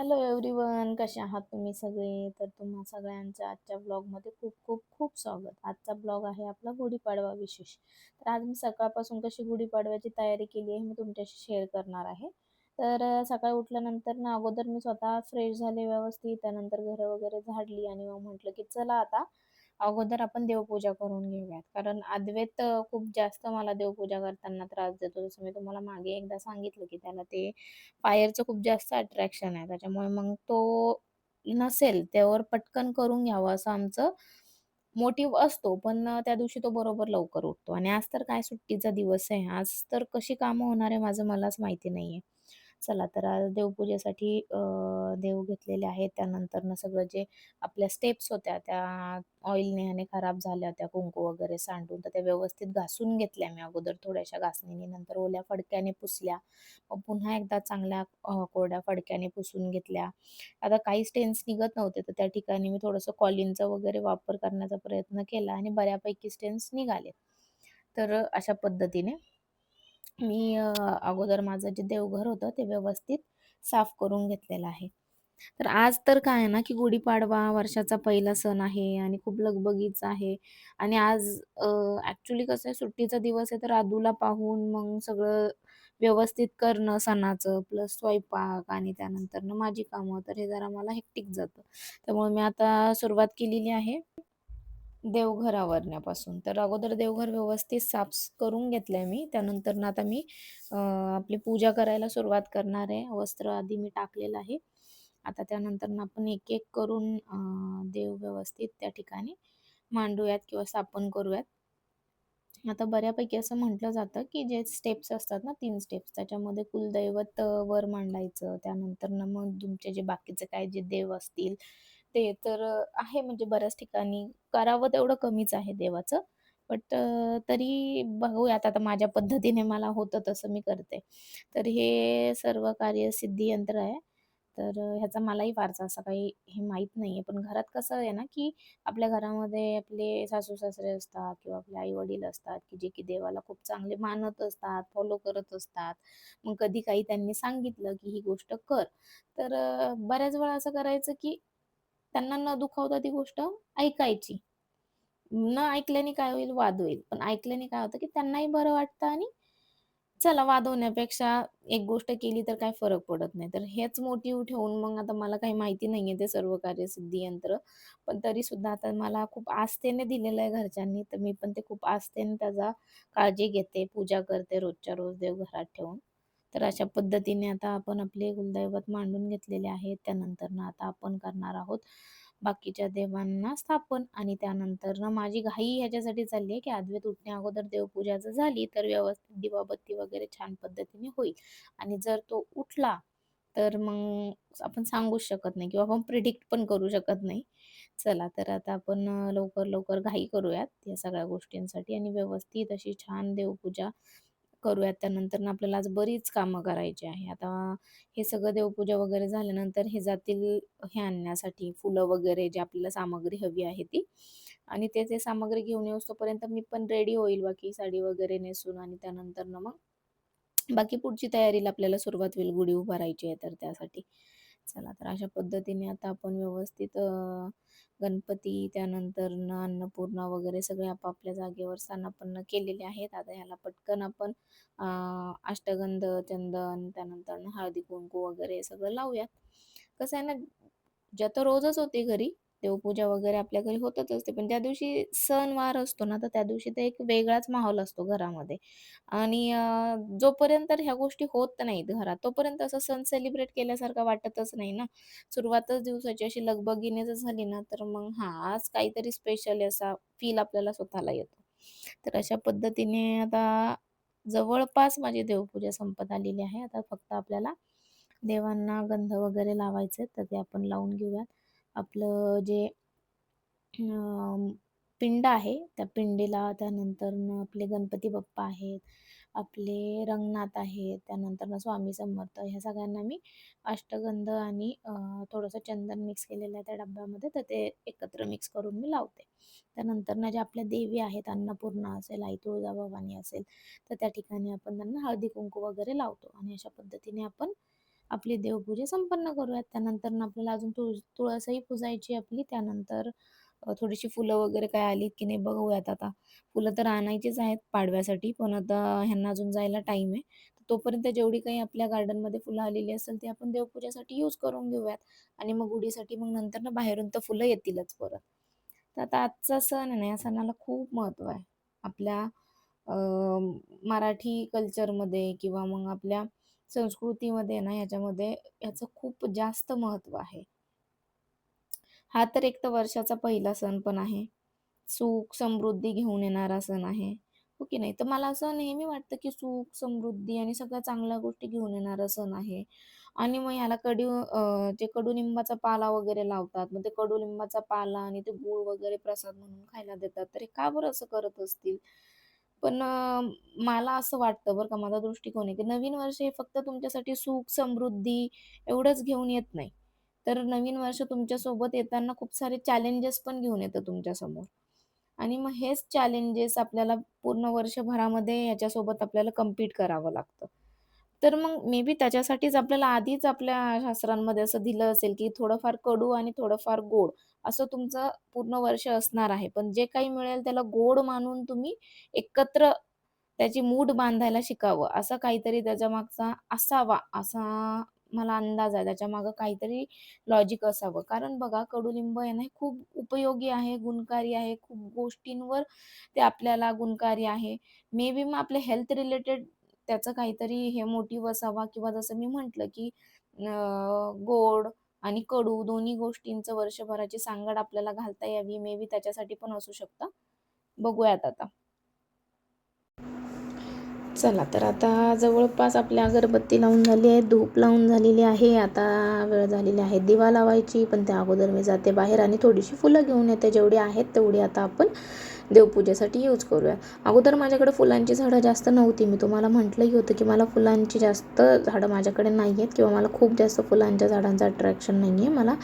Hello everyone कसे आहात तुम्ही सगळे? तर तुम्हा सगळ्यांचं आजच्या ब्लॉगमध्ये खूप खूप खूप स्वागत. आजचा ब्लॉग आहे आपला गुढीपाडवा विशेष. तर आज मी सकाळपासून कशी गुढीपाडव्याची तयारी केली आहे मी तुमच्याशी शेअर करणार आहे. तर सकाळी उठल्यानंतर ना अगोदर मी स्वतः फ्रेश झाले व्यवस्थित. त्यानंतर घरं वगैरे झाडली आणि मग म्हटलं की चला आता अगोदर आपण देवपूजा करून घेऊयात कारण अद्वैत खूप जास्त मला देवपूजा करताना त्रास देतो जसं मी तुम्हाला मागे एकदा सांगितलं की त्याला ते फायरचं खूप जास्त अट्रॅक्शन आहे. त्याच्यामुळे मग तो नसेल त्यावर पटकन करून घ्यावं असं आमचं मोटिव्ह असतो. पण त्या दिवशी तो बरोबर लवकर उठतो आणि आज तर काय सुट्टीचा दिवस आहे. आज तर कशी कामं होणार आहे माझं मलाच माहिती नाहीये. चला तर आज देवपूजेसाठी देव घेतलेले आहेत. त्यानंतरनं सगळं जे आपल्या स्टेप्स होत्या त्या ऑइलने ह्याने खराब झाल्या होत्या कुंकू वगैरे सांडून, तर त्या व्यवस्थित घासून घेतल्या मी अगोदर थोड्याशा घासणीने. नंतर ओल्या फडक्याने पुसल्या. मग पुन्हा एकदा चांगल्या कोरड्या फडक्याने पुसून घेतल्या. आता काही स्टेन्स निघत नव्हते, तर त्या ठिकाणी मी थोडंसं कॉलिनचा वगैरे वापर करण्याचा प्रयत्न केला आणि बऱ्यापैकी स्टेन्स निघाले. तर अशा पद्धतीने मी अगोदर माझं जे देवघर होतं ते व्यवस्थित साफ करून घेतलेलं आहे. तर आज तर काय आहे ना, की गुढीपाडवा वर्षाचा पहिला सण आहे आणि खूप लगबगीचा आहे आणि आज अ, कसं आहे सुट्टीचा दिवस आहे, तर आदूला पाहून मग सगळं व्यवस्थित करणं सणाचं प्लस स्वयंपाक आणि त्यानंतरनं माझी कामं, तर हे जरा मला हेक्टिक जातं. त्यामुळे मी आता सुरुवात केलेली आहे देवघर आवरण्यापासून. तर अगोदर देवघर व्यवस्थित साफ करून घेतलंय मी. त्यानंतरनं आता मी आपली पूजा करायला सुरुवात करणार आहे. वस्त्र आधी मी टाकलेलं आहे. आता त्यानंतरनं आपण एक-एक करून देव व्यवस्थित त्या ठिकाणी मांडूयात किंवा स्थापन करूयात. आता बऱ्यापैकी असं म्हटलं जातं, की जे स्टेप्स असतात ना तीन स्टेप्स त्याच्यामध्ये कुलदैवत वर मांडायचं. त्यानंतरनं मग तुमचे जे बाकीचे काय जे देव असतील ते तर आहे म्हणजे बऱ्याच ठिकाणी करावं तेवढं कमीच आहे देवाचं. बट तरी बघूयात आता माझ्या पद्धतीने मला होतं तसं मी करते. तर हे सर्व कार्य सिद्धी यंत्र आहे. तर ह्याचा मलाही फारसा असं काही हे माहीत नाही आहे पण घरात कसं आहे ना, की आपल्या घरामध्ये आपले सासू-सासरे असतात किंवा आपले आई-वडील असतात, की जे की देवाला खूप चांगले मानत असतात, फॉलो करत असतात. मग कधी काही त्यांनी सांगितलं, की ही गोष्ट कर. तर बऱ्याच वेळा असं करायचं, की त्यांना न दुखावता ती गोष्ट ऐकायची. न ऐकल्याने काय होईल? वाद होईल. पण ऐकल्याने काय होतं, की त्यांनाही बरं वाटतं आणि चला वाद होण्यापेक्षा एक गोष्ट केली तर काही फरक पडत नाही. तर हेच मोटिव्ह ठेवून मग आता मला काही माहिती नाहीये ते सर्व कार्यसिद्धी यंत्र. पण तरी सुद्धा आता मला खूप आस्थेने दिलेलं आहे घरच्यांनी, तर मी पण ते खूप आस्थेने त्याचा काळजी घेते, पूजा करते रोजच्या रोज देवघरात ठेवून. तर अशा पद्धतीने आता आपण आपले कुलदैवत मांडून घेतलेले आहेत. त्यानंतरनं आता आपण करणार आहोत बाकीच्या देवांना स्थापन आणि त्यानंतरनं माझी घाई ह्याच्यासाठी चालली आहे, की आदवेत उठण्या अगोदर देवपूजा जर झाली, तर व्यवस्थित दिवाबत्ती वगैरे छान पद्धतीने होईल आणि जर तो उठला, तर मग आपण सांगूच शकत नाही किंवा आपण प्रिडिक्ट पण करू शकत नाही. चला, तर आता आपण लवकर, लवकर घाई करूयात या सगळ्या गोष्टींसाठी आणि व्यवस्थित अशी छान देवपूजा करूयात. त्यानंतरनं आपल्याला आज बरीच कामं करायची आहे. आता हे सगळं देवपूजा वगैरे झाल्यानंतर हे जातील हे आणण्यासाठी फुलं वगैरे जे आपल्याला सामग्री हवी आहे ती आणि ते ते सामग्री घेऊन येऊस्तोपर्यंत मी पण रेडी होईल बाकी साडी वगैरे नेसून आणि त्यानंतरनं मग बाकी पुढची तयारीला आपल्याला सुरुवात होईल गुढी उभारायची आहे तर त्यासाठी. चला तर अशा पद्धतीने आता आपण व्यवस्थित गणपती त्यानंतर अन्नपूर्णा वगैरे सगळे आपापल्या जागेवर स्थानापन्न केलेले आहेत. आता ह्याला पटकन आपण अष्टगंध, चंदन त्यानंतर हळदी-कुंकू वगैरे हे सगळं लावूयात. कसं आहे ना, ज्या तर रोजच होते घरी. देवपूजा वगैरे आपल्या घरी होतच असते. पण त्या दिवशी सणवार असतो ना, तर त्या दिवशी तर एक वेगळाच माहोल असतो घरामध्ये. आणि अ, जोपर्यंत ह्या गोष्टी होत नाहीत घरात, तोपर्यंत असं सण सेलिब्रेट केल्यासारखं वाटतच नाही ना. सुरुवातच दिवसाची अशी लगबगीने जर झाली ना, तर मग हा आज काहीतरी स्पेशल असा फील आपल्याला स्वतःला येतो. तर अशा पद्धतीने आता जवळपास माझी देवपूजा संपत आलेली आहे. आता फक्त आपल्याला देवांना गंध वगैरे लावायचे तर ते आपण लावून घेऊयात. आपलं जे पिंड आहे, त्या पिंडीला त्यानंतरनं आपले गणपती बाप्पा आहेत, आपले रंगनाथ आहेत, त्यानंतर स्वामी समर्थ ह्या सगळ्यांना मी अष्टगंध आणि थोडंसं चंदन मिक्स केलेलं आहे त्या डब्यामध्ये, तर ते एकत्र मिक्स करून मी लावते. त्यानंतरनं ज्या आपल्या देवी आहेत, अन्नपूर्णा असेल, आई तुळजाभवानी असेल, तर त्या ठिकाणी आपण त्यांना हळदी-कुंकू वगैरे लावतो आणि अशा पद्धतीने आपण आपली देवपूजा संपन्न करूयात. त्यानंतर आपल्याला अजून तुळ तुळसही पुजायची आपली. त्यानंतर थोडीशी फुलं वगैरे काय आलीत की नाही बघूयात आता. फुलं तर आणायचीच आहेत पाडव्यासाठी पण आता ह्यांना अजून जायला टाईम आहे. तोपर्यंत जेवढी काही आपल्या गार्डनमध्ये फुलं आलेली असेल ती आपण देवपूजेसाठी यूज करून घेऊयात. आणि मग गुढीसाठी मग नंतर ना बाहेरून तर फुलं येतीलच परत. तर आता आजचा सण आहे ना या सणाला खूप महत्त्व आहे. आपल्या मराठी कल्चरमध्ये किंवा मग आपल्या संस्कृतीमध्ये ना याच्यामध्ये याचं खूप जास्त महत्त्व आहे. हा तर एक तर वर्षाचा पहिला सण पण आहे. सुख समृद्धी घेऊन येणारा सण आहे. हो की नाही? तर मला असं नेहमी वाटतं की सुख समृद्धी आणि सगळ्या चांगल्या गोष्टी घेऊन येणारा सण आहे. आणि मग ह्याला कडू जे ते कडुलिंबाचा पाला वगैरे लावतात मग ते कडुलिंबाचा पाला आणि ते गुळ वगैरे प्रसाद म्हणून खायला देतात. तर हे का बरं असं करत असतील? पण अ, मला असं वाटतं बरं का माझा दृष्टिकोन आहे की नवीन वर्ष हे फक्त तुमच्यासाठी सुख समृद्धी एवढंच घेऊन येत नाही. तर नवीन वर्ष तुमच्यासोबत येताना खूप सारे चॅलेंजेस पण घेऊन येतं तुमच्यासमोर. आणि मग हेच चॅलेंजेस आपल्याला पूर्ण वर्षभरामध्ये याच्यासोबत आपल्याला कम्पीट करावं लागतं. तर मग मे बी त्याच्यासाठीच आपल्याला आधीच आपल्या शास्त्रांमध्ये असं दिलं असेल, की थोडंफार कडू आणि थोडंफार गोड. असं तुमचं पूर्ण वर्ष असणार आहे. पण जे काही मिळेल त्याला गोड मानून तुम्ही एकत्र त्याची मूठ बांधायला शिकावं. असं काहीतरी त्याच्या मागचा असावा, असा मला अंदाज आहे. त्याच्या मागं काहीतरी लॉजिक असावं. कारण बघा कडुलिंब आहे हे खूप उपयोगी आहे, गुणकारी आहे. खूप गोष्टींवर ते आपल्याला गुणकारी आहे. मे बी मग आपल्या हेल्थ रिलेटेड त्याचं काहीतरी हे मोटिव्ह असावा किंवा जसं मी म्हटलं, की गोड आणि कडू दोन्ही गोष्टींचं वर्षभराची सांगड आपल्याला घालता यावी. मे बी त्याच्यासाठी पण असू शकतं. बघूयात आता. चला तर आता जवळपास आपल्या अगरबत्ती लावून झाली आहे, धूप लावून झालेली आहे. आता वेळ झालेली आहे दिवा लावायची. पण त्या अगोदर मी जाते बाहेर आणि थोडीशी फुलं घेऊन येते. जेवढी आहेत तेवढी आता आपण देवपूजेसाठी यूज करूया. अगोदर माझ्याकडे फुलांची झाडं जास्त नव्हती. मी तुम्हाला म्हटलंही होतं, की मला फुलांची जास्त झाडं माझ्याकडे नाही आहेत किंवा मला खूप जास्त फुलांच्या झाडांचं अट्रॅक्शन नाही आहे. मला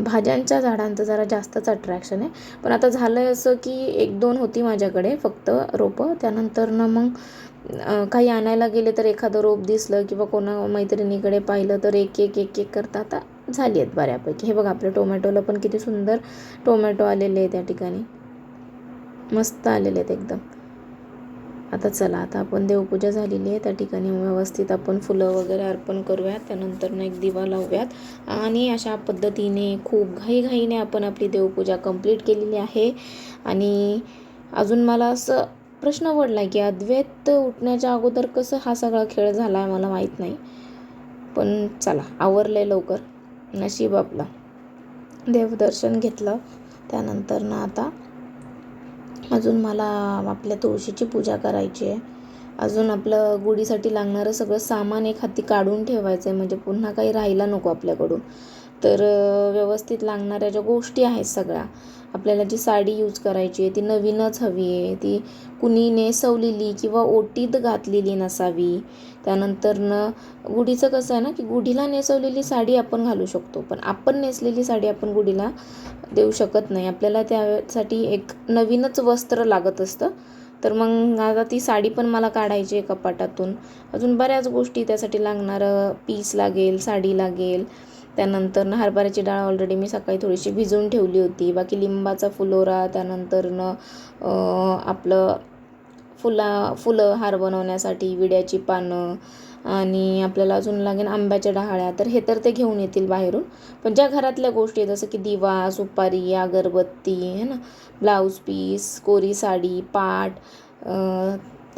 भाज्यांच्या झाडांचं जरा जास्तच अट्रॅक्शन आहे. पण आता झालं आहे असं, की 1-2 होती माझ्याकडे फक्त रोपं. त्यानंतरनं मग काही आणायला गेले तर एखादं रोप दिसलं किंवा कोणा मैत्रिणीकडे पाहिलं तर एक एक एक एक करता आता झाली आहेत बऱ्यापैकी. हे बघा आपल्या टोमॅटोला पण किती सुंदर टोमॅटो आलेले आहेत त्या ठिकाणी. मस्त आलेले आहेत एकदम. आता चला आता आपण देवपूजा झालेली आहे त्या ठिकाणी व्यवस्थित आपण फुलं वगैरे अर्पण करूयात. त्यानंतर एक दिवा लावूयात आणि अशा पद्धतीने खूप घाईघाईने आपण आपली देवपूजा कंप्लीट केलेली आहे आणि अजून मला असं प्रश्न पडला की अद्वैत उठण्याच्या अगोदर कसं हा सगळा खेळ झाला आहे मला माहीत नाही. पण चला आवरलं आहे लवकर. नशीब आपलं. देवदर्शन घेतलं. त्यानंतर ना आता अजून मला आपल्या तुळशीची पूजा करायची आहे. अजून आपलं गुढीसाठी लागणारं सगळं सामान एक हाती काढून ठेवायचं आहे म्हणजे पुन्हा काही राहायला नको आपल्याकडून. तर व्यवस्थित लागणाऱ्या ज्या गोष्टी आहेत सगळ्या, आपल्याला जी साडी यूज करायची आहे ती नवीनच हवी आहे. ती कुणी नेसवलेली किंवा ओटीत घातलेली नसावी. त्यानंतरनं गुढीचं कसं आहे ना, की गुढीला नेसवलेली साडी आपण घालू शकतो. पण आपण नेसलेली साडी आपण गुढीला देऊ शकत नाही. आपल्याला त्यासाठी एक नवीनच वस्त्र लागत असतं. तर मग आता ती साडी पण मला काढायची आहे कपाटातून. अजून बऱ्याच गोष्टी त्यासाठी लागणारं पीस लागेल, साडी लागेल. त्यानंतरनं हरभऱ्याची डाळ ऑलरेडी मी सकाळी थोडीशी भिजवून ठेवली होती. बाकी लिंबाचा फुलोरा, त्यानंतरनं न आपलं फुला फुलं हार बनवण्यासाठी विड्याची पानं आणि आपल्याला अजून लागेल आंब्याच्या डहाळ्या. तर हे तर ते घेऊन येतील बाहेरून. पण ज्या घरातल्या गोष्टी आहेत जसं की दिवा, सुपारी, अगरबत्ती है ना, ब्लाऊज पीस, कोरी साडी, पाट,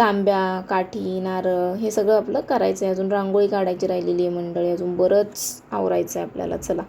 तांब्या, काठी, नारळ हे सगळं आपलं करायचं आहे. अजून रांगोळी काढायची राहिलेली आहे मंडळी. अजून बरंच आवरायचं आहे आपल्याला. चला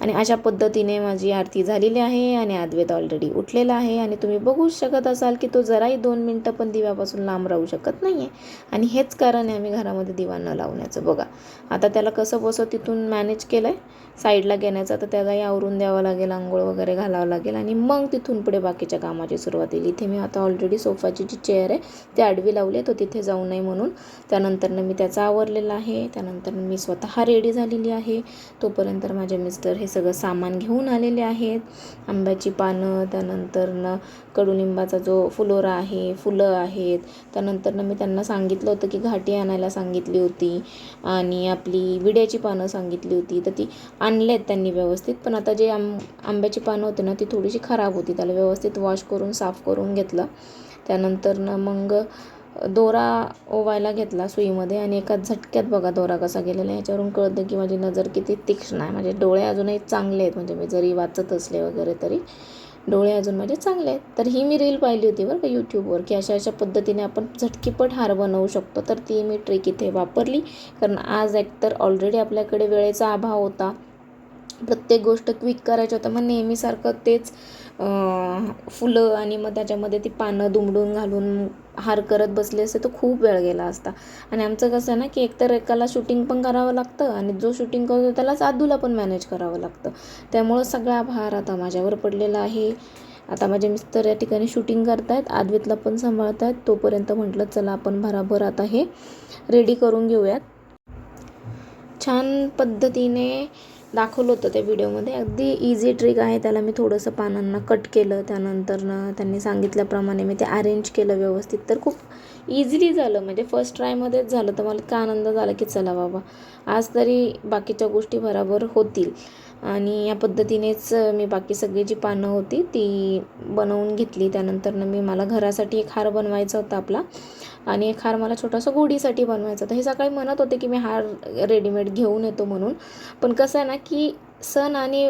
आणि अशा पद्धतीने माझी आरती झालेली आहे आणि अद्वैत ऑलरेडी उठलेला आहे आणि तुम्ही बघूच शकत असाल, की तो जराही दोन मिनटं पण दिव्यापासून लांब राहू शकत नाही आहे आणि हेच कारण आहे आम्ही घरामध्ये दिवा न लावण्याचं. बघा आता त्याला कसं बसं तिथून मॅनेज केलं आहे साईडला घेण्याचा तर त्यालाही आवरून द्यावं लागेल, आंघोळ वगैरे घालावं लागेल आणि मग तिथून पुढे बाकीच्या कामाची सुरुवात येईल इथे मी आता ऑलरेडी सोफाची जी चेअर आहे ती आडवी लावली तो तिथे जाऊ नये म्हणून. त्यानंतरनं मी त्याचा आवरलेला आहे. त्यानंतर मी स्वतः रेडी झालेली आहे. तोपर्यंत माझे मिस्टर हे सगळं सामान घेऊन आलेले आहेत आंब्याची पानं त्यानंतरनं कडुलिंबाचा जो फुलोरा आहे फुलं आहेत त्यानंतरनं मी त्यांना सांगितलं होतं की घाटी आणायला सांगितली होती आणि आपली विड्याची पानं सांगितली होती तर ती आणले आहेत त्यांनी व्यवस्थित पण आता जे आंब आंब्याची पानं होती ना ती थोडीशी खराब होती. त्याला व्यवस्थित वॉश करून साफ करून घेतलं. त्यानंतर ना मग दोरा ओवायला घेतला सुईमध्ये आणि एका झटक्यात बघा दोरा कसा गेलेला याच्यावरून कळतं की माझी नजर किती तीक्ष्ण आहे. माझे डोळे अजूनही चांगले आहेत. म्हणजे मी जरी वाचत असले वगैरे तरी डोळे अजून माझे चांगले आहेत. तर ही मी रील पाहिली होती बरं का यूट्यूबवर की अशा अशा पद्धतीने आपण झटकीपट हार बनवू शकतो. तर ती मी ट्रिक इथे वापरली. कारण आज एकतर ऑलरेडी आपल्याकडे वेळेचा अभाव होता. प्रत्येक गोष्ट क्विक करायची होतं. मग नेहमीसारखं तेच फुलं आणि मग त्याच्यामध्ये ती पानं दुमडून घालून हार करत बसले असते तर खूप वेळ गेला असता. आणि आमचं कसं आहे ना की एकतर एकाला शूटिंग पण करावं लागतं आणि जो शूटिंग करतो त्याला साधूला पण मॅनेज करावं लागतं. त्यामुळं सगळा भार आता माझ्यावर पडलेला आहे. आता माझे मिस्टर या ठिकाणी शूटिंग करतायत आदवीतला पण सांभाळत आहेत तोपर्यंत म्हटलं चला आपण भराभर आता हे रेडी करून घेऊयात. छान पद्धतीने दाखवलं होतं त्या व्हिडिओमध्ये. अगदी इझी ट्रिक आहे त्याला. मी थोडंसं पानांना कट केलं. त्यानंतरनं त्यांनी सांगितल्याप्रमाणे मी ते अरेंज केलं व्यवस्थित. तर खूप इझिली झालं. म्हणजे फर्स्ट ट्रायमध्येच झालं. तर मला इतका आनंद झाला की चला बाबा. आज तरी बाकीच्या गोष्टी बरोबर होतील. आणि या पद्धतीनेच मी बाकी सगळी जी पानं होती ती बनवून घेतली. त्यानंतरनं मी मला घरासाठी एक हार बनवायचा होता आपला. आणि एक हार मला छोटासा गोडीसाठी बनवायचा होता. हे सकाळी म्हणत होते की मी हार रेडीमेड घेऊन येतो म्हणून. पण कसं आहे ना की सण आणि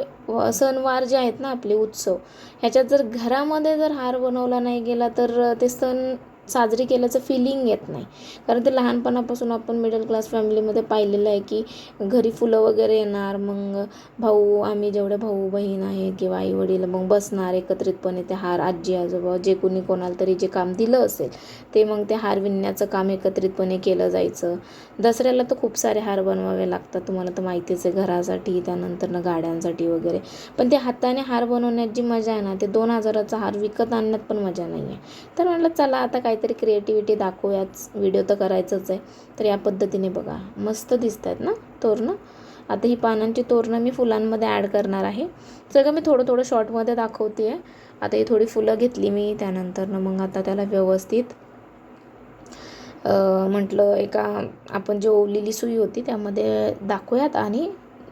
सणवार जे आहेत ना आपले उत्सव ह्याच्यात जर घरामध्ये जर हार बनवला नाही गेला तर ते सण साजरी केल्याचं फिलिंग येत नाही. कारण ते लहानपणापासून आपण मिडल क्लास फॅमिलीमध्ये पाहिलेलं आहे की घरी फुलं वगैरे येणार मग भाऊ आम्ही जेवढे भाऊ बहीण आहेत किंवा आई वडील मग बसणार एकत्रितपणे ते हार आजी आजोबा जे कोणी कोणाला तरी जे काम दिलं असेल ते मग ते हार विणण्याचं काम एकत्रितपणे केलं जायचं. दसऱ्याला तर खूप सारे हार बनवावे लागतात तुम्हाला तर माहितीच आहे घरासाठी त्यानंतरनं गाड्यांसाठी वगैरे. पण ते हाताने हार बनवण्यात जी मजा आहे ना ते दोन हजाराचा हार विकत आणण्यात पण मजा नाही आहे तर म्हटलं चला आता काय काहीतरी क्रिएटिव्हिटी दाखवूयाच व्हिडिओ तर करायचंच आहे. तर या पद्धतीने बघा. मस्त दिसत आहेत ना तोरणं? आता ही पानांची तोरणं मी फुलांमध्ये ॲड करणार आहे. सगळं मी थोडं थोडं शॉर्टमध्ये दाखवते आहे आता ही थोडी फुलं घेतली मी. त्यानंतरनं मग आता त्याला व्यवस्थित म्हटलं एका आपण जी ओवलेली सुई होती त्यामध्ये दाखवूयात आणि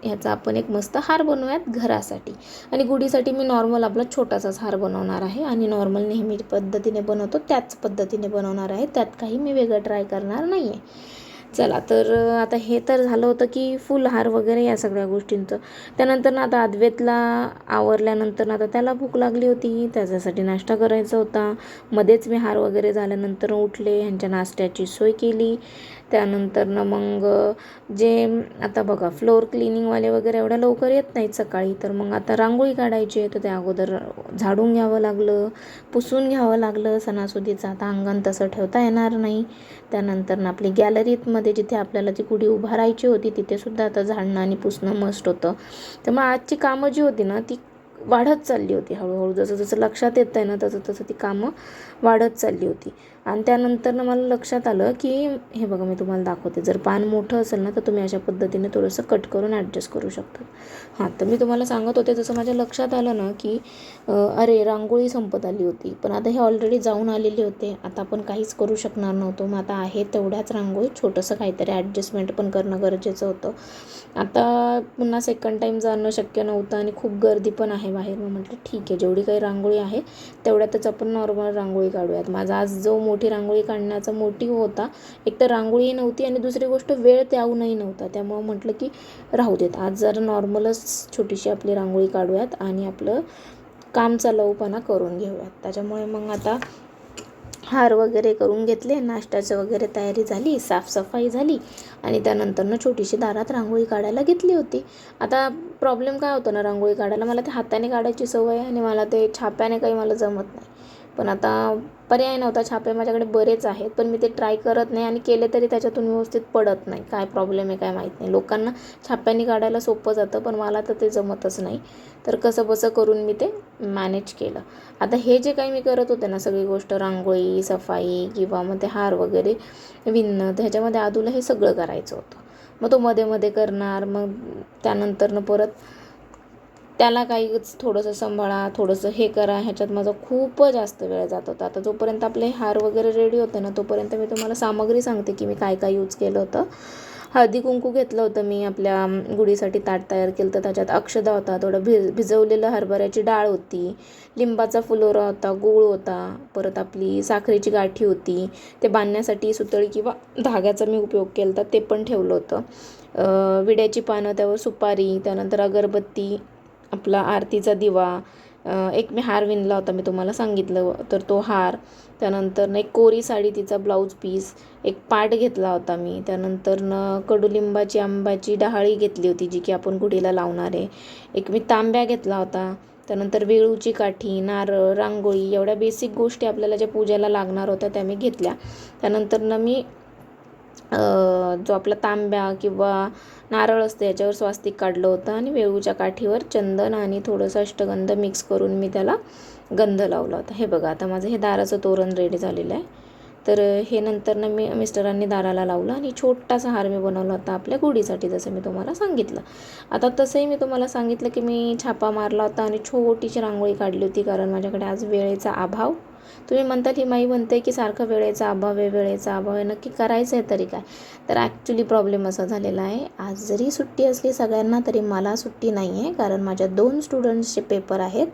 ह्याचा आपण एक मस्त हार बनवूयात घरासाठी. आणि गुढीसाठी मी नॉर्मल आपला छोटासाच हार बनवणार आहे आणि नॉर्मल नेहमी पद्धतीने बनवतो त्याच पद्धतीने बनवणार आहे. त्यात काही मी वेगळं ट्राय करणार नाही आहे चला तर आता हे तर झालं होतं की फुल हार वगैरे या सगळ्या गोष्टींचं. त्यानंतर ना आता अद्वेतला आवरल्यानंतर ना आता त्याला भूक लागली होती त्याच्यासाठी नाश्ता करायचा होता. मध्येच मी हार वगैरे झाल्यानंतर उठले ह्यांच्या नाश्त्याची सोय केली. त्यानंतरनं मग जे आता बघा फ्लोअर क्लिनिंगवाले वगैरे एवढ्या लवकर येत नाहीत सकाळी तर मग आता रांगोळी काढायची आहे तर त्या अगोदर झाडून घ्यावं लागलं पुसून घ्यावं लागलं सणासुदीचं आता अंगण तसं ठेवता येणार नाही. त्यानंतर आपली गॅलरीतमध्ये जिथे आपल्याला ती गुढी उभारायची होती तिथेसुद्धा आता झाडणं आणि पुसणं मस्ट होतं. तर मग आजची कामं जी होती ना ती वाढत चालली होती हळूहळू. जसं जसं लक्षात येत आहे ना तसं तसं ती कामं वाढत चालली होती. आणि त्यानंतरनं मला लक्षात आलं की हे बघा मी तुम्हाला दाखवते. जर पान मोठं असेल ना तर तुम्ही अशा पद्धतीने थोडंसं कट करून ॲडजस्ट करू शकता. हां तर मी तुम्हाला सांगत होते जसं माझ्या लक्षात आलं ना की अरे रांगोळी संपत आली होती. पण आता हे ऑलरेडी जाऊन आलेले होते. आता आपण काहीच करू शकणार नव्हतो. मग आता आहे तेवढ्याच रांगोळी. छोटंसं काहीतरी ॲडजस्टमेंट पण करणं गरजेचं होतं. आता पुन्हा सेकंड टाईम जाणं शक्य नव्हतं आणि खूप गर्दी पण आहे बाहेर. मग म्हटलं ठीक आहे जेवढी काही रांगोळी आहे तेवढ्यातच आपण नॉर्मल रांगोळी काढूयात. माझा आज जो मोठी रांगोळी काढण्याचा मोठी होता एक तर रांगोळी नव्हती आणि दुसरी गोष्ट वेळ त्याहूनही नव्हता. त्यामुळं म्हटलं की राहू देत आज जरा नॉर्मलच छोटीशी आपली रांगोळी काढूयात आणि आपलं काम चालवपणा करून घेऊयात. त्याच्यामुळे मग आता हार वगैरे करून घेतले नाश्त्याचं वगैरे तयारी झाली साफसफाई झाली आणि त्यानंतरनं छोटीशी दारात रांगोळी काढायला घेतली होती. आता प्रॉब्लेम काय होतो ना रांगोळी काढायला? मला ते हाताने काढायची सवय आहे आणि मला ते छाप्याने काही मला जमत नाही. पण आता पर्याय नव्हता छापे माझ्याकडे बरेच आहेत पण मी ते ट्राय करत नाही आणि केले तरी त्याच्यातून व्यवस्थित पडत नाही. काय प्रॉब्लेम आहे काय माहीत नाही. लोकांना छाप्यांनी काढायला सोपं जातं पण मला तर ते जमतच नाही. तर कसं बसं करून मी ते मॅनेज केलं. आता हे जे काही मी करत होते ना सगळी गोष्ट रांगोळी सफाई किंवा मग ते हार वगैरे विणणं ह्याच्यामध्ये आदूला हे सगळं करायचं होतं. मग तो मध्ये मध्ये करणार मग त्यानंतरनं परत त्याला काहीच थोडंसं सांभाळा थोडंसं हे करा ह्याच्यात माझा खूप जास्त वेळ जात होता. आता जोपर्यंत आपले हार वगैरे रेडी होते ना तोपर्यंत मी तुम्हाला सामग्री सांगते की मी काय काय यूज केलं होतं. हळदी कुंकू घेतलं होतं मी आपल्या गुढीसाठी ताट तयार केलं तर त्याच्यात अक्षदा होता थोडं भिज भिजवलेलं हरभऱ्याची डाळ होती. लिंबाचा फुलोरा होता गूळ होता. परत आपली साखरेची गाठी होती. ते बांधण्यासाठी सुतळी किंवा धाग्याचा मी उपयोग केला होता ते पण ठेवलं होतं. विड्याची पानं त्यावर सुपारी त्यानंतर अगरबत्ती आपला आरतीचा दिवा एक मी हार विणला होता मी तुम्हाला सांगितलं तर तो हार. त्यानंतर एक कोरी साडी तिचा ब्लाऊज पीस एक पाट घेतला होता मी. त्यानंतर न कडुलिंबाची आंबाची डहाळी घेतली होती जी की आपण गुढीला लावणार आहे. एक मी तांब्या घेतला होता. त्यानंतर वेळूची काठी नारळ रांगोळी एवढ्या बेसिक गोष्टी आपल्याला ज्या पूजेला लागणार होत्या त्या मी घेतल्या. त्यानंतर न मी जो आपला तांब्या किंवा नारळ असतं याच्यावर स्वास्तिक काढलं होतं आणि वेळूच्या काठीवर चंदन आणि थोडंसं अष्टगंध मिक्स करून मी त्याला गंध लावला होता. हे बघा आता माझं हे दाराचं तोरण रेडी झालेलं आहे. तर हे नंतर ना मी मिस्टरांनी दाराला लावलं आणि छोटासा हार मी बनवला होता आपल्या गुढीसाठी जसं मी तुम्हाला सांगितलं. आता तसंही मी तुम्हाला सांगितलं की मी छापा मारला होता आणि छोटीशी रांगोळी काढली होती कारण माझ्याकडे आज वेळेचा अभाव तुम्ही म्हणता ही माई म्हणते की सारखं वेळेचा अभाव आहे वेळेचा अभाव आहे. नक्की करायचं आहे तरी काय? तर ॲक्च्युली प्रॉब्लेम असा झालेला आहे. आज जरी सुट्टी असली सगळ्यांना तरी मला सुट्टी नाही आहे कारण माझ्या दोन स्टुडंट्सचे पेपर आहेत.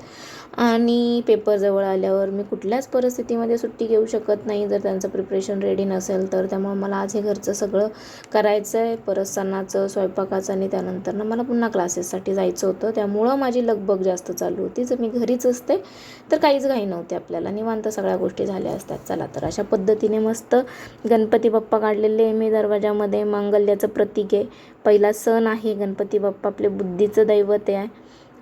आणि पेपर जवळ आल्यावर मी कुठल्याच परिस्थितीमध्ये सुट्टी घेऊ शकत नाही. जर त्यांचं प्रिपरेशन रेडी नसेल तर. त्यामुळे मला आज हे घरचं सगळं करायचं आहे परत सणाचं स्वयंपाकाचं आणि त्यानंतर ना मला पुन्हा क्लासेससाठी जायचं होतं. त्यामुळं माझी लगबग जास्त चालू होती. जर मी घरीच असते तर काहीच घाई नव्हते आपल्याला. निवांत सगळ्या गोष्टी झाल्या असतात. चला तर अशा पद्धतीने मस्त गणपती बाप्पा काढलेले मी दरवाजामध्ये. मांगल्याचं प्रतीक आहे. पहिला सण आहे. गणपती बाप्पा आपले बुद्धीचं दैवत आहे.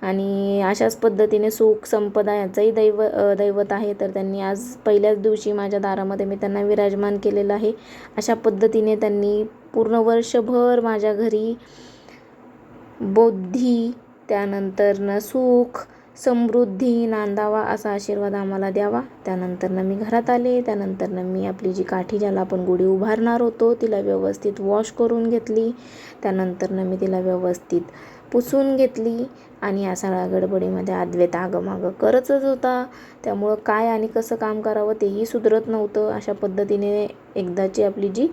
आणि अशाच पद्धतीने सुख संपदा याचंही दैव दैवत आहे. तर त्यांनी आज पहिल्याच दिवशी माझ्या दारामध्ये मी त्यांना विराजमान केलेलं आहे. अशा पद्धतीने त्यांनी पूर्ण वर्षभर माझ्या घरी बुद्धी त्यानंतर सुख समृद्धी नांदावा असा आशीर्वाद आम्हाला द्यावा. त्यानंतरनं मी घरात आले. त्यानंतरनं मी आपली जी काठी ज्याला आपण गुढी उभारणार होतो तिला व्यवस्थित वॉश करून घेतली. त्यानंतरनं मी तिला व्यवस्थित पुसून घेतली आणि या सगळ्या गडबडीमध्ये अद्वैत आगमागं करतच होता. त्यामुळं काय आणि कसं काम करावं तेही सुधरत नव्हतं. अशा पद्धतीने एकदाची आपली जी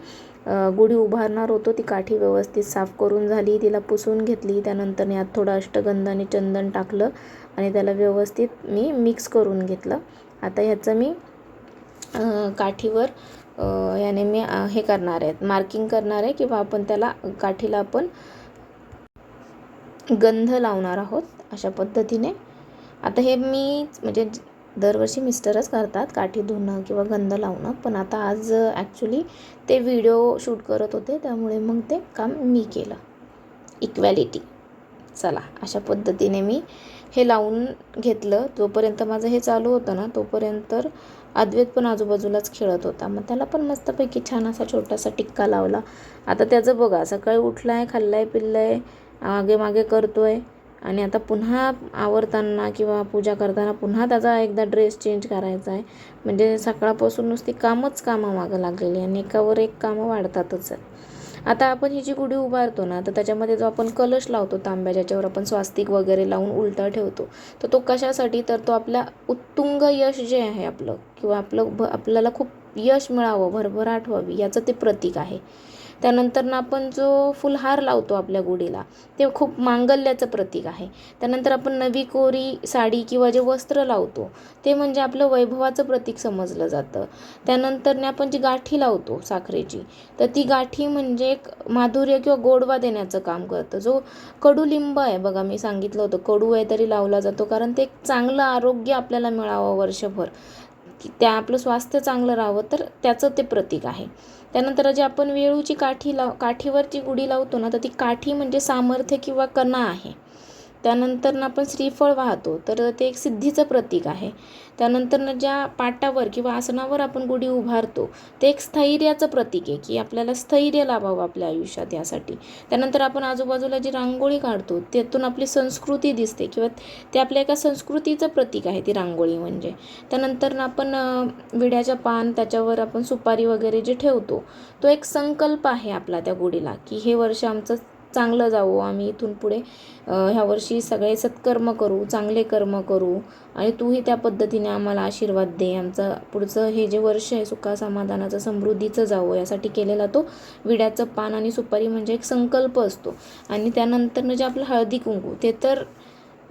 गुढी उभारणार होतो ती काठी व्यवस्थित साफ करून झाली तिला पुसून घेतली. त्यानंतर यात थोडं अष्टगंध आणि चंदन टाकलं आणि त्याला व्यवस्थित मी मिक्स करून घेतलं. आता ह्याचं मी काठीवर याने मी हे करणार आहे. मार्किंग करणार आहे किंवा आपण त्याला काठीला आपण गंध लावणार आहोत अशा पद्धतीने. आता हे मी म्हणजे दरवर्षी मिस्टरच करतात काठी धुणं किंवा गंध लावणं पण आता आज ॲक्च्युली ते व्हिडिओ शूट करत होते त्यामुळे मग ते काम मी केलं. इक्वॅलिटी चला अशा पद्धतीने मी हे लावून घेतलं. जोपर्यंत माझं हे चालू होतं ना तोपर्यंत अद्वैत पण आजूबाजूलाच खेळत होता. मग त्याला पण मस्तपैकी छान असा छोटासा टिक्का लावला. आता त्याचं बघा सकाळी उठला आहे खाल्ला आहे पिल्लं आहे मागे मागे करतो आहे आणि आता पुन्हा आवरताना किंवा पूजा करताना पुन्हा त्याचा एकदा ड्रेस चेंज करायचा आहे. म्हणजे सकाळपासून नुसती कामच कामं मागं लागलेली आणि एकावर एक कामं वाढतातच. आहे आता आपण ही जी गुढी उभारतो ना तर त्याच्यामध्ये जो आपण कलश लावतो तांब्या ज्याच्यावर आपण स्वास्तिक वगैरे लावून उलटा ठेवतो तर तो कशासाठी? तर तो आपल्या उत्तुंग यश जे आहे आपलं किंवा आपलं भ आपल्याला खूप यश मिळावं भरभराट व्हावी याचं ते प्रतीक आहे. त्यानंतर आपण जो फुलहार लावतो आपल्या गुढीला ते खूप मांगल्याचं प्रतीक आहे. त्यानंतर आपण नवी कोरी साडी किंवा जे वस्त्र लावतो ते म्हणजे आपलं वैभवाचं प्रतीक समजलं जातं. त्यानंतरने आपण जी गाठी लावतो साखरेची तर ती गाठी म्हणजे एक माधुर्य किंवा गोडवा देण्याचं काम करतं. जो कडुलिंब आहे बघा मी सांगितलं होतं कडू आहे तरी लावला जातो कारण ते एक चांगलं आरोग्य आपल्याला मिळावं वर्षभर. की त्या आपलं स्वास्थ्य चांगलं राहावं तर त्याचं ते प्रतीक आहे. त्यानंतर जे आपण वेळूची काठी लाव काठीवरची गुढी लावतो ना तर ती काठी म्हणजे सामर्थ्य किंवा कणा आहे. त्यानंतर आपण श्रीफळ वाहतो तर ते एक सिद्धीचं प्रतीक आहे. त्यानंतर ज्या पाटावर किंवा आसनावर आपण गुढी उभारतो ते एक स्थैर्याचं प्रतीक आहे की आपल्याला स्थैर्य लाभावं आपल्या आयुष्यात यासाठी. त्यानंतर आपण आजूबाजूला जी रांगोळी काढतो त्यातून आपली संस्कृती दिसते किंवा ते आपल्या एका संस्कृतीचं प्रतीक आहे ती रांगोळी म्हणजे. त्यानंतर आपण विड्याच्या पान त्याच्यावर आपण सुपारी वगैरे जे ठेवतो तो एक संकल्प आहे आपला त्या गुढीला की हे वर्ष आमचं चांगलं जावो आम्ही इथून पुढे. ह्यावर्षी ह्या वर्षी सगळे सत्कर्म करू चांगले कर्म करू आणि तूही त्या पद्धतीने आम्हाला आशीर्वाद दे. आमचं पुढचं हे जे वर्ष आहे सुखा समाधानाचं समृद्धीचं जावं यासाठी केलेला तो विड्याचं पान आणि सुपारी म्हणजे एक संकल्प असतो. आणि त्यानंतरनं जे आपलं हळदी कुंकू ते तर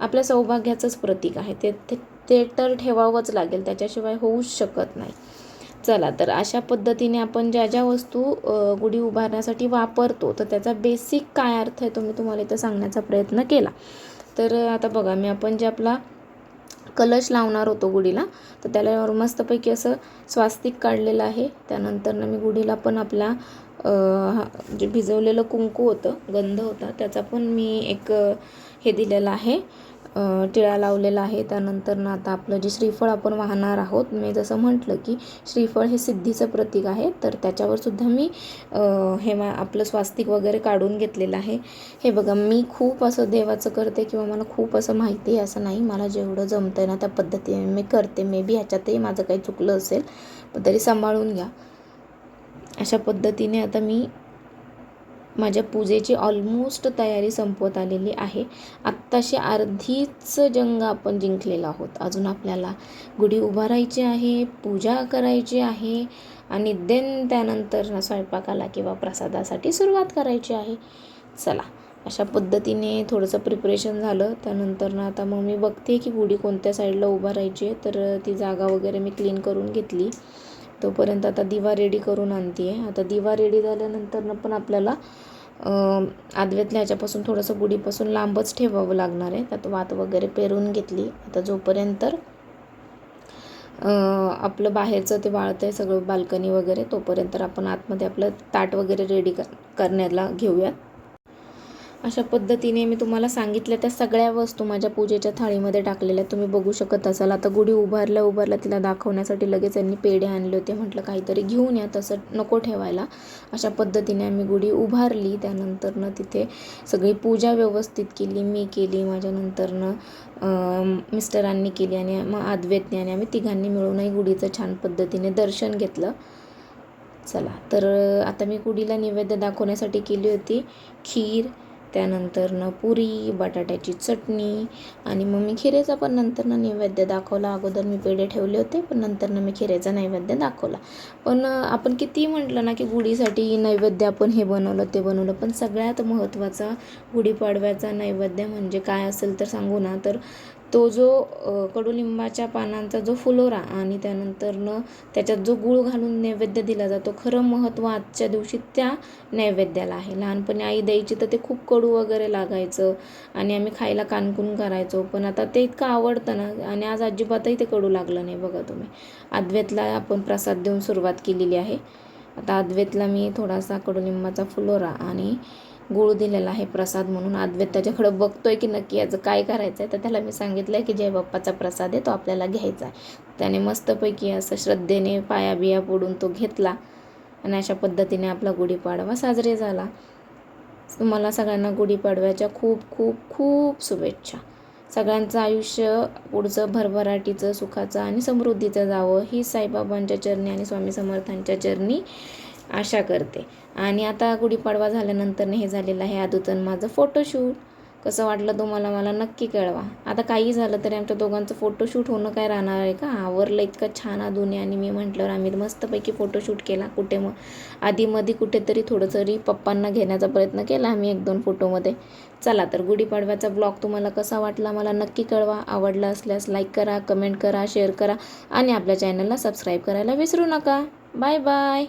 आपल्या सौभाग्याचंच प्रतीक आहे. ते ते- ते तर ठेवावंच लागेल. त्याच्याशिवाय होऊच शकत नाही. चला तर अशा पद्धतीने आपण ज्या ज्या वस्तू गुढी उभारण्यासाठी वापरतो तर त्याचा बेसिक काय अर्थ आहे तो मी तुम्हाला इथं सांगण्याचा प्रयत्न केला. तर आता बघा मी आपण जे आपला कलश लावणार होतो गुढीला तर त्याला मस्तपैकी असं स्वास्तिक काढलेलं आहे. त्यानंतर ना मी गुढीला पण आपला हा- जे भिजवलेलं कुंकू होतं गंध होता त्याचा पण मी एक हे दिलेलं आहे. टिळा लावलेला आहे. त्यानंतर ना आता आपलं जे श्रीफळ आपण वाहणार आहोत मी जसं म्हटलं की श्रीफळ हे सिद्धीचं प्रतीक आहे. तर त्याच्यावर सुद्धा मी हे मा आपलं स्वास्तिक वगैरे काढून घेतलेलं आहे. हे बघा मी खूप असं देवाचं करते किंवा मला खूप असं माहिती आहे असं नाही. मला जेवढं जमतं आहे ना त्या पद्धतीने मी करते. मे बी ह्याच्यातही माझं काही चुकलं असेल पण तरी सांभाळून घ्या. अशा पद्धतीने आता मी माझ्या पूजेची ऑलमोस्ट तयारी संपवत आलेली आहे. आत्ताशी अर्धीच जंग आपण जिंकलेला आहोत. अजून आपल्याला गुढी उभारायची आहे पूजा करायची आहे आणि देन त्यानंतर ना स्वयंपाकाला किंवा प्रसादासाठी सुरुवात करायची आहे. चला अशा पद्धतीने थोडंसं प्रिपरेशन झालं. त्यानंतर ना आता मग मी बघते की गुढी कोणत्या साईडला उभारायची आहे. तर ती जागा वगैरे मी क्लीन करून घेतली. तोपर्यंत आता दिवा रेडी करून आणते आहे आता दिवा रेडी झाल्यानंतर पण आपल्याला आदव्यातल्या ह्याच्यापासून थोडंसं गुढीपासून लांबच ठेवावं लागणार आहे. त्यात वात वगैरे पेरून घेतली. आता जोपर्यंत आपलं बाहेरचं ते वाळतं आहे सगळं बाल्कनी वगैरे तोपर्यंत आपण आतमध्ये आपलं ताट वगैरे रेडी कर करण्याला घेऊयात. अशा पद्धतीने मी तुम्हाला सांगितल्या त्या सगळ्या वस्तू माझ्या पूजेच्या थाळीमध्ये टाकलेल्या. तुम्ही बघू शकत असाल. आता गुढी उभारल्या उभारल्या तिला दाखवण्यासाठी लगेच यांनी पेढे आणले होते. म्हटलं काहीतरी घेऊन या तसं नको ठेवायला. अशा पद्धतीने आम्ही गुढी उभारली. त्यानंतरनं तिथे सगळी पूजा व्यवस्थित केली. मी केली माझ्यानंतरनं मिस्टरांनी केली आणि मग आद्वेतने आणि आम्ही तिघांनी मिळूनही गुढीचं छान पद्धतीने दर्शन घेतलं. चला तर आता मी गुढीला नैवेद्य दाखवण्यासाठी केली होती खीर त्यानंतरनं पुरी बटाट्याची चटणी आणि मग मी खिरेचा पण नंतरनं नैवेद्य दाखवला. अगोदर मी पेढे ठेवले होते पण नंतरनं मी खिरेचा नैवेद्य दाखवला. पण आपण किती म्हटलं ना की गुढीसाठी नैवेद्य आपण हे बनवलं ते बनवलं पण सगळ्यात महत्त्वाचा गुढीपाडव्याचा नैवेद्य म्हणजे काय असेल तर सांगू ना. तर तो जो कडुलिंबाच्या पानांचा जो फुलोरा आणि त्यानंतरनं त्याच्यात जो गूळ घालून नैवेद्य दिला जातो खरं महत्त्व आजच्या दिवशी त्या नैवेद्याला आहे. लहानपणी आई द्यायची तर ते खूप कडू वगैरे लागायचं आणि आम्ही खायला कानकुन करायचो पण आता ते इतकं आवडतं ना आणि आज अजिबातही ते कडू लागलं नाही बघा तुम्ही. अद्वैतला आपण प्रसाद देऊन सुरुवात केलेली आहे. आता अद्वैतला मी थोडासा कडुलिंबाचा फुलोरा आणि गुळ दिलेला आहे प्रसाद म्हणून. अद्वैत त्याच्याकडे बघतोय की नक्की याचं काय करायचं आहे तर त्याला मी सांगितलं आहे की जय बाप्पाचा प्रसाद आहे तो आपल्याला घ्यायचा आहे. त्याने मस्तपैकी असं श्रद्धेने पाया बिया पडून तो घेतला आणि अशा पद्धतीने आपला गुढीपाडवा साजरे झाला. तुम्हाला सगळ्यांना गुढीपाडव्याच्या खूप खूप खूप शुभेच्छा. सगळ्यांचं आयुष्य पुढचं भरभराटीचं सुखाचं आणि समृद्धीचं जावं ही साईबाबांच्या चरणी आणि स्वामी समर्थांच्या चरणी आशा करते. आणि आता गुढीपाडवा झाल्यानंतर हे झालेलं आहे आदूतन माझं फोटोशूट कसं वाटलं तुम्हाला मला नक्की कळवा. आता काही झालं तरी आमच्या दोघांचं फोटोशूट होणं काय राहणार आहे का? आवरलं इतकं छान अधुने आणि मी म्हटलं आम्ही मस्तपैकी फोटोशूट केला. कुठे मग आधीमध्ये कुठेतरी थोडं तरी पप्पांना घेण्याचा प्रयत्न केला आम्ही एक दोन फोटोमध्ये चला तर गुढीपाडव्याचा ब्लॉग तुम्हाला कसा वाटला मला नक्की कळवा. आवडला असल्यास लाईक करा कमेंट करा शेअर करा आणि आपल्या चॅनलला सबस्क्राईब करायला विसरू नका. Bye bye